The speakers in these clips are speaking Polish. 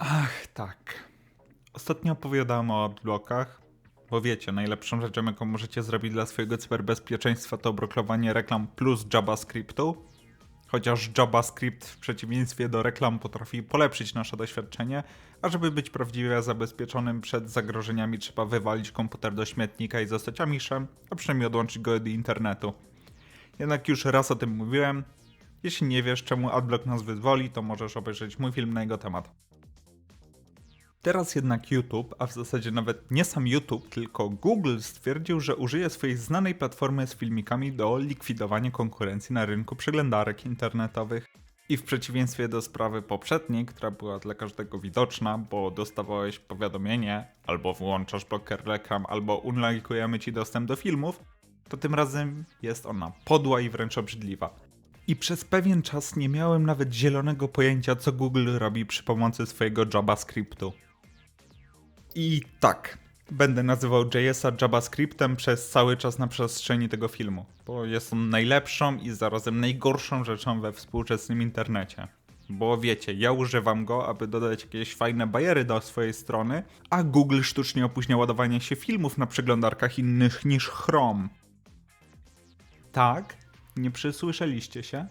Ach, tak. Ostatnio opowiadałem o adblockach, bo wiecie, najlepszą rzeczą, jaką możecie zrobić dla swojego cyberbezpieczeństwa, to blokowanie reklam plus JavaScriptu. Chociaż JavaScript w przeciwieństwie do reklam potrafi polepszyć nasze doświadczenie, a żeby być prawdziwie zabezpieczonym przed zagrożeniami, trzeba wywalić komputer do śmietnika i zostać amiszem, a przynajmniej odłączyć go od internetu. Jednak już raz o tym mówiłem. Jeśli nie wiesz, czemu adblock nas wyzwoli, to możesz obejrzeć mój film na jego temat. Teraz jednak YouTube, a w zasadzie nawet nie sam YouTube, tylko Google stwierdził, że użyje swojej znanej platformy z filmikami do likwidowania konkurencji na rynku przeglądarek internetowych. I w przeciwieństwie do sprawy poprzedniej, która była dla każdego widoczna, bo dostawałeś powiadomienie, albo włączasz bloker reklam, albo unlajkujemy ci dostęp do filmów, to tym razem jest ona podła i wręcz obrzydliwa. I przez pewien czas nie miałem nawet zielonego pojęcia, co Google robi przy pomocy swojego JavaScriptu. I tak, będę nazywał JS-a JavaScriptem przez cały czas na przestrzeni tego filmu, bo jest on najlepszą i zarazem najgorszą rzeczą we współczesnym internecie. Bo wiecie, ja używam go, aby dodać jakieś fajne bajery do swojej strony, a Google sztucznie opóźnia ładowanie się filmów na przeglądarkach innych niż Chrome. Tak, nie przysłyszeliście się?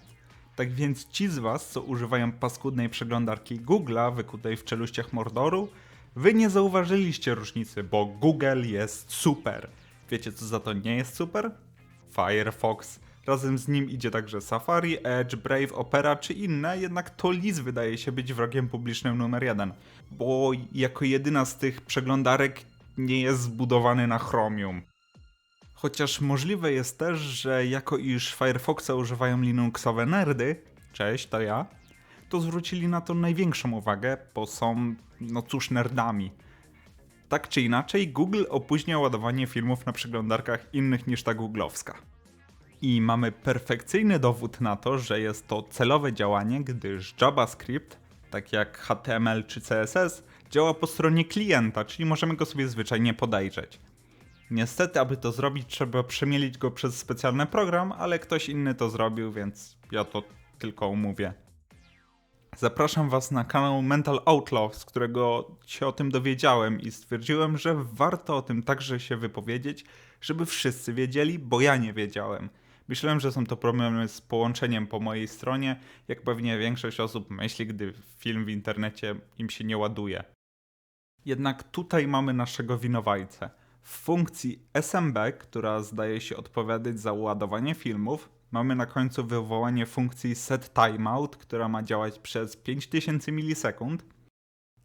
Tak więc ci z was, co używają paskudnej przeglądarki Google'a wykutej w czeluściach Mordoru, wy nie zauważyliście różnicy, bo Google jest super. Wiecie co za to nie jest super? Firefox. Razem z nim idzie także Safari, Edge, Brave, Opera czy inne, jednak to Liz wydaje się być wrogiem publicznym numer jeden, bo jako jedyna z tych przeglądarek nie jest zbudowany na Chromium. Chociaż możliwe jest też, że jako iż Firefoxa używają Linuxowe nerdy, cześć, to ja, to zwrócili na to największą uwagę, bo są, no cóż, nerdami. Tak czy inaczej, Google opóźnia ładowanie filmów na przeglądarkach innych niż ta googlowska. I mamy perfekcyjny dowód na to, że jest to celowe działanie, gdyż JavaScript, tak jak HTML czy CSS, działa po stronie klienta, czyli możemy go sobie zwyczajnie podejrzeć. Niestety, aby to zrobić, trzeba przemielić go przez specjalny program, ale ktoś inny to zrobił, więc ja to tylko umówię. Zapraszam Was na kanał Mental Outlaw, z którego się o tym dowiedziałem i stwierdziłem, że warto o tym także się wypowiedzieć, żeby wszyscy wiedzieli, bo ja nie wiedziałem. Myślałem, że są to problemy z połączeniem po mojej stronie, jak pewnie większość osób myśli, gdy film w internecie im się nie ładuje. Jednak tutaj mamy naszego winowajcę. W funkcji SMB, która zdaje się odpowiadać za ładowanie filmów, mamy na końcu wywołanie funkcji set timeout, która ma działać przez 5000 milisekund.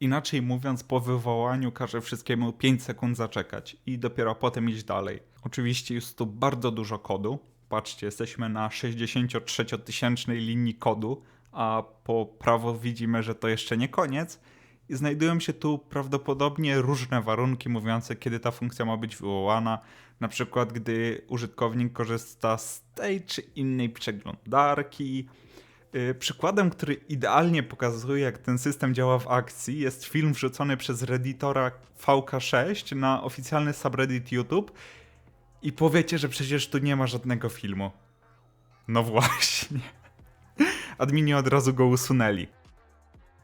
Inaczej mówiąc, po wywołaniu każe wszystkiemu 5 sekund zaczekać i dopiero potem iść dalej. Oczywiście jest tu bardzo dużo kodu. Patrzcie, jesteśmy na 63-tysięcznej linii kodu, a po prawo widzimy, że to jeszcze nie koniec. I znajdują się tu prawdopodobnie różne warunki mówiące, kiedy ta funkcja ma być wywołana. Na przykład, gdy użytkownik korzysta z tej czy innej przeglądarki. Yy, Przykładem, który idealnie pokazuje, jak ten system działa w akcji, jest film wrzucony przez redditora VK6 na oficjalny subreddit YouTube. I powiecie, że przecież tu nie ma żadnego filmu. No właśnie. Admini od razu go usunęli.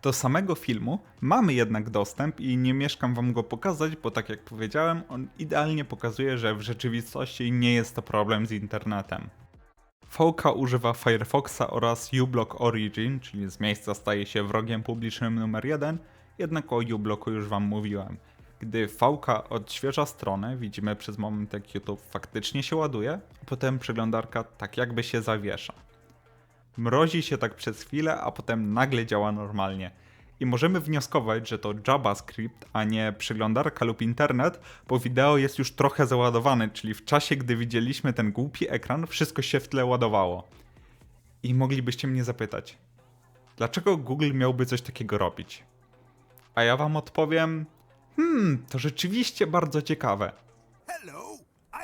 Do samego filmu mamy jednak dostęp i nie mieszkam wam go pokazać, bo tak jak powiedziałem, on idealnie pokazuje, że w rzeczywistości nie jest to problem z internetem. VK używa Firefoxa oraz uBlock Origin, czyli z miejsca staje się wrogiem publicznym numer jeden, jednak o uBlocku już wam mówiłem. Gdy VK odświeża stronę, widzimy przez moment jak YouTube faktycznie się ładuje, a potem przeglądarka tak jakby się zawiesza. Mrozi się tak przez chwilę, a potem nagle działa normalnie. I możemy wnioskować, że to JavaScript, a nie przeglądarka lub internet, bo wideo jest już trochę załadowane, czyli w czasie, gdy widzieliśmy ten głupi ekran, wszystko się w tle ładowało. I moglibyście mnie zapytać, dlaczego Google miałby coś takiego robić? A ja wam odpowiem, hmm, to rzeczywiście bardzo ciekawe. Hello,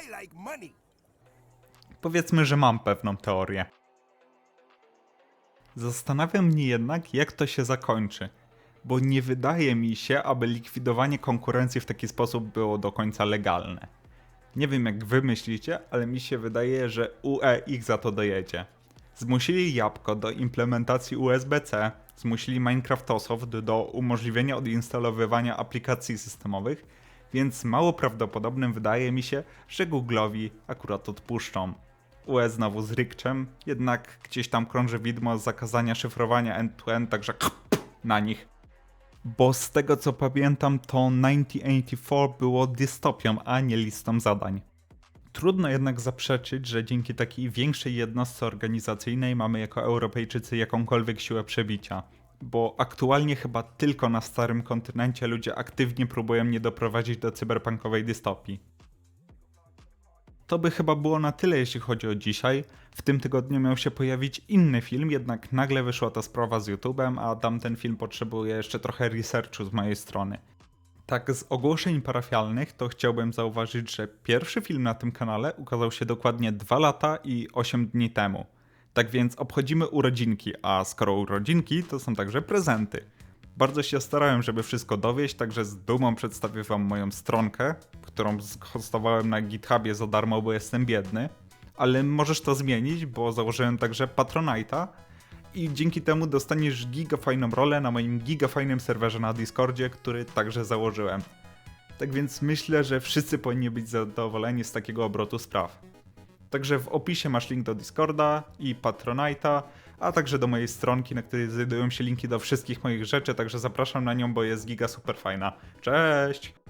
I like money. Powiedzmy, że mam pewną teorię. Zastanawia mnie jednak, jak to się zakończy, bo nie wydaje mi się, aby likwidowanie konkurencji w taki sposób było do końca legalne. Nie wiem jak wy myślicie, ale mi się wydaje, że UE ich za to dojedzie. Zmusili Jabłko do implementacji USB-C, zmusili Minecraftosów do, do umożliwienia odinstalowywania aplikacji systemowych, więc mało prawdopodobnym wydaje mi się, że Google'owi akurat odpuszczą. UE znowu z rykczem, jednak gdzieś tam krąży widmo zakazania szyfrowania end-to-end, także na nich. Bo z tego co pamiętam, to 1984 było dystopią, a nie listą zadań. Trudno jednak zaprzeczyć, że dzięki takiej większej jednostce organizacyjnej mamy jako Europejczycy jakąkolwiek siłę przebicia. Bo aktualnie chyba tylko na starym kontynencie ludzie aktywnie próbują mnie doprowadzić do cyberpunkowej dystopii. To by chyba było na tyle, jeśli chodzi o dzisiaj. W tym tygodniu miał się pojawić inny film, jednak nagle wyszła ta sprawa z YouTube'em, a tamten film potrzebuje jeszcze trochę researchu z mojej strony. Tak, z ogłoszeń parafialnych to chciałbym zauważyć, że pierwszy film na tym kanale ukazał się dokładnie 2 lata i 8 dni temu. Tak więc obchodzimy urodzinki, a skoro urodzinki, to są także prezenty. Bardzo się starałem, żeby wszystko dowieść, także z dumą przedstawię wam moją stronkę, którą hostowałem na GitHubie za darmo, bo jestem biedny. Ale możesz to zmienić, bo założyłem także Patronite'a i dzięki temu dostaniesz gigafajną rolę na moim gigafajnym serwerze na Discordzie, który także założyłem. Tak więc myślę, że wszyscy powinni być zadowoleni z takiego obrotu spraw. Także w opisie masz link do Discorda i Patronite'a, a także do mojej stronki, na której znajdują się linki do wszystkich moich rzeczy, także zapraszam na nią, bo jest giga super fajna. Cześć!